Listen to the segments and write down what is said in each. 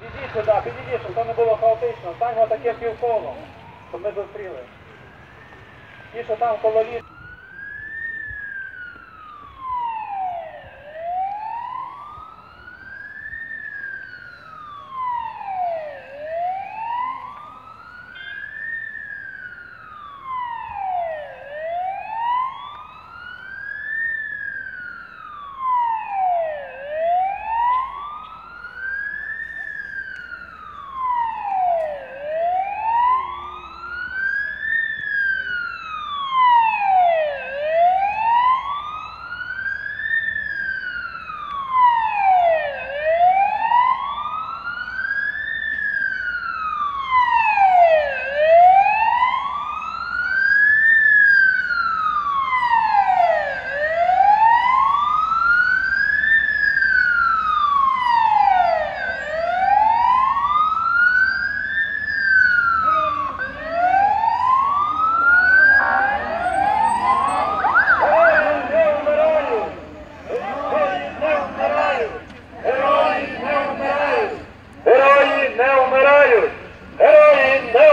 Підійдіть сюди, підійди, щоб це не було хаотично. Стань отаке півколо, щоб ми зустріли. Ті, що там коло ліс. Герої не вмирають! Герої не вмирають! Герої не вмирають! Герої не вмирають! Герої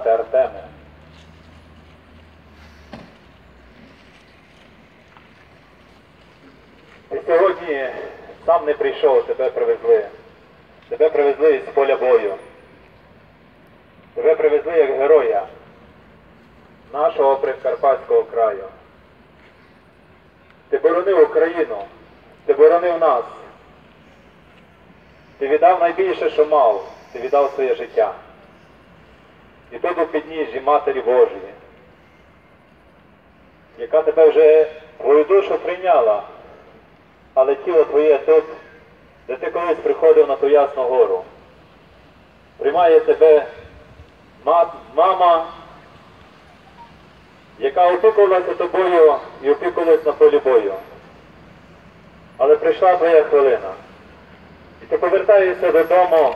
Брате Артеме, ти сьогодні сам не прийшов, тебе привезли. Тебе привезли з поля бою. Тебе привезли як героя нашого Прикарпатського краю. Ти боронив Україну, ти боронив нас. Ти віддав найбільше, що мав, ти віддав своє життя. І тут у підніжжі Матері Божої, яка тебе вже твою душу прийняла, але тіло твоє тут, де ти колись приходив на ту Ясну гору. Приймає тебе мама, яка опікувалася тобою і опікувалась на полі бою. Але прийшла твоя хвилина. І ти повертаєшся додому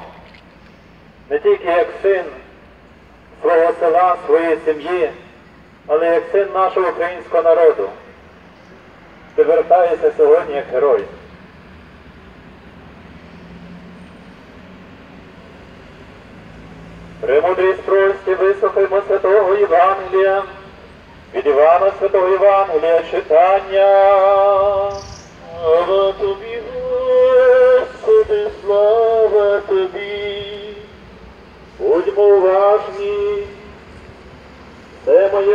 не тільки як син свого села, своєї сім'ї, але як син нашого українського народу. Ти вертаєшся сьогодні як герой. Премудрість прості вислухаймо святого Євангелія. Від Івана Святого Євангелія читання. Слава тобі, Господи, слава тобі. Будьмо уважні.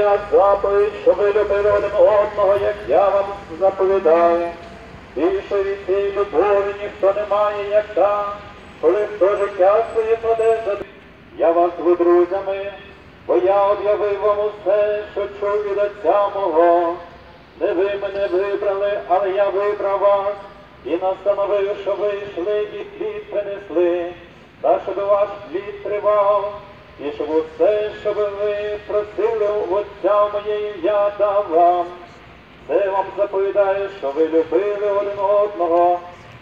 Моя заповідь, що ви любили один одного, як я вам заповідаю. Більше від цієї любові ніхто не має, як та, коли хто життя своє кладе за я вас ви друзями, бо я об'явив вам усе, що чув від отця мого. Не ви мене вибрали, але я вибрав вас і настановив, що ви йшли і плід принесли, та щоб ваш плід тривав, і щоб усе, що ви просили у Отця моєї, я дав вам. Це вам заповідаю, що ви любили один одного,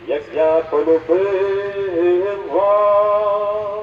як я полюбив вас.